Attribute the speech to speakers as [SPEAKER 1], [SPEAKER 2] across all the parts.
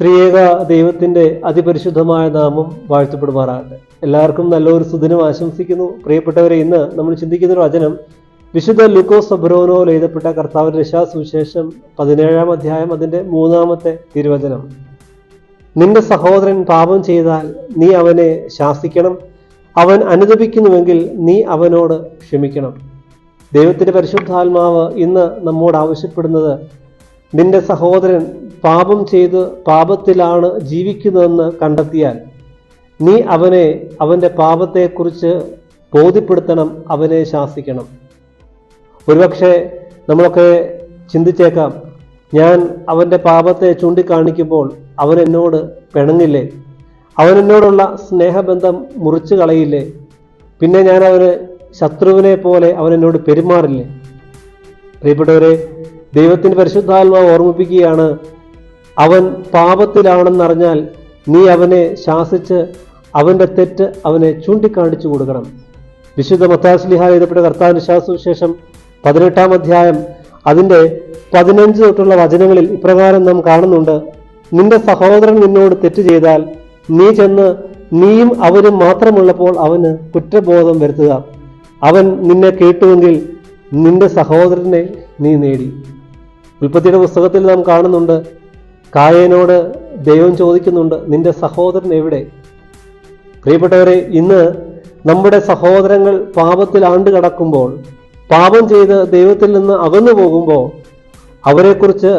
[SPEAKER 1] ത്രിയേക ദൈവത്തിന്റെ അതിപരിശുദ്ധമായ നാമം വാഴ്ത്തപ്പെടുമാറാകട്ടെ. എല്ലാവർക്കും നല്ലൊരു സുദിനം ആശംസിക്കുന്നു. പ്രിയപ്പെട്ടവരെ ഇന്ന് നമ്മൾ ചിന്തിക്കുന്ന ഒരു വചനം വിശുദ്ധ ലുക്കോസ് സബ്രോനോൽ എഴുതപ്പെട്ട കർത്താവിന്റെ രക്ഷാസുവിശേഷം പതിനേഴാം അധ്യായം അതിന്റെ മൂന്നാമത്തെ തിരുവചനം. നിന്റെ സഹോദരൻ പാപം ചെയ്താൽ നീ അവനെ ശാസിക്കണം. അവൻ അനുദപിക്കുന്നുവെങ്കിൽ നീ അവനോട് ക്ഷമിക്കണം. ദൈവത്തിന്റെ പരിശുദ്ധാത്മാവ് ഇന്ന് നമ്മോട് ആവശ്യപ്പെടുന്നത് നിന്റെ സഹോദരൻ പാപം ചെയ്ത് പാപത്തിലാണ് ജീവിക്കുന്നതെന്ന് കണ്ടെത്തിയാൽ നീ അവനെ അവന്റെ പാപത്തെക്കുറിച്ച് ബോധ്യപ്പെടുത്തണം അവനെ ശാസിക്കണം. ഒരുപക്ഷെ നമ്മളൊക്കെ ചിന്തിച്ചേക്കാം ഞാൻ അവന്റെ പാപത്തെ ചൂണ്ടിക്കാണിക്കുമ്പോൾ അവൻ എന്നോട് പിണങ്ങില്ലേ? അവൻ എന്നോടുള്ള സ്നേഹബന്ധം മുറിച്ചു കളയില്ലേ? പിന്നെ ഞാൻ അവന് ശത്രുവിനെ പോലെ അവൻ എന്നോട് പെരുമാറില്ലേ? പ്രിയപ്പെട്ടവരെ ദൈവത്തിന്റെ പരിശുദ്ധാത്മാവ് ഓർമ്മിപ്പിക്കുകയാണ് അവൻ പാപത്തിലാണെന്നറിഞ്ഞാൽ നീ അവനെ ശാസിച്ച് അവന്റെ തെറ്റ് അവനെ ചൂണ്ടിക്കാണിച്ചു കൊടുക്കണം. വിശുദ്ധ മത്താസ്ലിഹ എഴുതപ്പെട്ട കർത്താവിന്റെ ശാസ്ത്രവിശേഷം പതിനെട്ടാം അധ്യായം അതിന്റെ പതിനഞ്ച് തൊട്ടുള്ള വചനങ്ങളിൽ ഇപ്രകാരം നാം കാണുന്നുണ്ട്. നിന്റെ സഹോദരൻ നിന്നോട് തെറ്റ് ചെയ്താൽ നീ ചെന്ന് നീയും അവനും മാത്രമുള്ളപ്പോൾ അവന് കുറ്റബോധം വരുത്തുക. അവൻ നിന്നെ കേട്ടുവെങ്കിൽ നിന്റെ സഹോദരനെ നീ നേടി. ഉൽപ്പത്തിയുടെ പുസ്തകത്തിൽ നാം കാണുന്നുണ്ട് കായനോട് ദൈവം ചോദിക്കുന്നുണ്ട് നിന്റെ സഹോദരൻ എവിടെ? പ്രിയപ്പെട്ടവരെ ഇന്ന് നമ്മുടെ സഹോദരങ്ങൾ പാപത്തിൽ ആണ്ട് കടക്കുമ്പോൾ പാപം ചെയ്ത് ദൈവത്തിൽ നിന്ന് അകന്നു പോകുമ്പോൾ അവരെക്കുറിച്ച്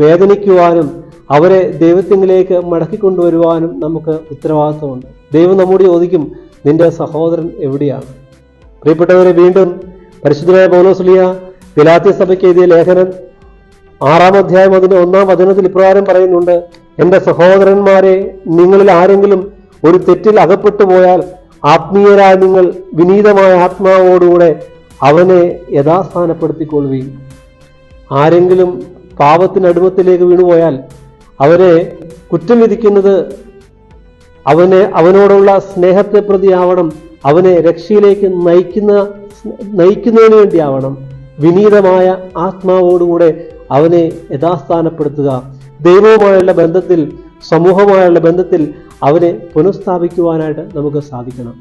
[SPEAKER 1] വേദനിക്കുവാനും അവരെ ദൈവത്തിങ്കിലേക്ക് മടക്കിക്കൊണ്ടുവരുവാനും നമുക്ക് ഉത്തരവാദിത്വമുണ്ട്. ദൈവം നമ്മോട് ചോദിക്കും നിന്റെ സഹോദരൻ എവിടെയാണ്? പ്രിയപ്പെട്ടവരെ വീണ്ടും പരിശുദ്ധനായ പൗലോസ്ലിയ വിലാത്തി സഭയ്ക്ക് എഴുതിയ ലേഖനം ആറാം അധ്യായം അതിന്റെ ഒന്നാം വചനത്തിൽ ഇപ്രകാരം പറയുന്നുണ്ട് എന്റെ സഹോദരന്മാരെ നിങ്ങളിൽ ആരെങ്കിലും ഒരു തെറ്റിൽ അകപ്പെട്ടു പോയാൽ ആത്മീയരായ നിങ്ങൾ വിനീതമായ ആത്മാവോടുകൂടെ അവനെ യഥാസ്ഥാനപ്പെടുത്തിക്കൊള്ളുകയും ആരെങ്കിലും പാപത്തിനടിമത്തിലേക്ക് വീണുപോയാൽ അവരെ കുറ്റം വിധിക്കുന്നത് അവനെ അവനോടുള്ള സ്നേഹത്തെ പ്രതിയാവണം അവനെ രക്ഷയിലേക്ക് നയിക്കുന്ന നയിക്കുന്നതിന് വേണ്ടിയാവണം. വിനീതമായ ആത്മാവോടുകൂടെ അവനെ യഥാസ്ഥാനപ്പെടുത്തുക. ദൈവവുമായുള്ള ബന്ധത്തിൽ സമൂഹവുമായുള്ള ബന്ധത്തിൽ അവനെ പുനഃസ്ഥാപിക്കുവാനായിട്ട് നമുക്ക് സാധിക്കണം.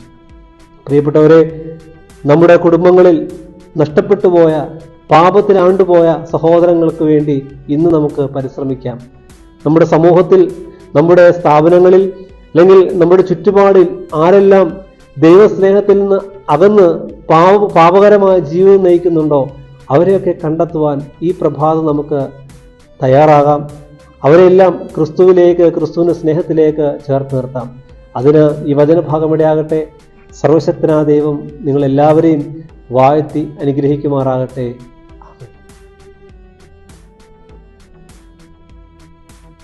[SPEAKER 1] പ്രിയപ്പെട്ടവരെ നമ്മുടെ കുടുംബങ്ങളിൽ നഷ്ടപ്പെട്ടു പോയ പാപത്തിൽ ആണ്ടുപോയ സഹോദരങ്ങൾക്ക് വേണ്ടി ഇന്ന് നമുക്ക് പരിശ്രമിക്കാം. നമ്മുടെ സമൂഹത്തിൽ നമ്മുടെ സ്ഥാപനങ്ങളിൽ അല്ലെങ്കിൽ നമ്മുടെ ചുറ്റുപാടിൽ ആരെല്ലാം ദൈവസ്നേഹത്തിൽ നിന്ന് അകന്ന് പാപ പാപകരമായ ജീവിതം നയിക്കുന്നുണ്ടോ അവരെയൊക്കെ കണ്ടെത്തുവാൻ ഈ പ്രഭാതം നമുക്ക് തയ്യാറാകാം. അവരെല്ലാം ക്രിസ്തുവിലേക്ക് ക്രിസ്തുവിന്റെ സ്നേഹത്തിലേക്ക് ചേർത്ത് നിർത്താം. അതിന് ഈ വചനഭാഗമിടയാകട്ടെ സർവശക്തനാ ദൈവം നിങ്ങളെല്ലാവരെയും വാഴ്ത്തി അനുഗ്രഹിക്കുമാറാകട്ടെ.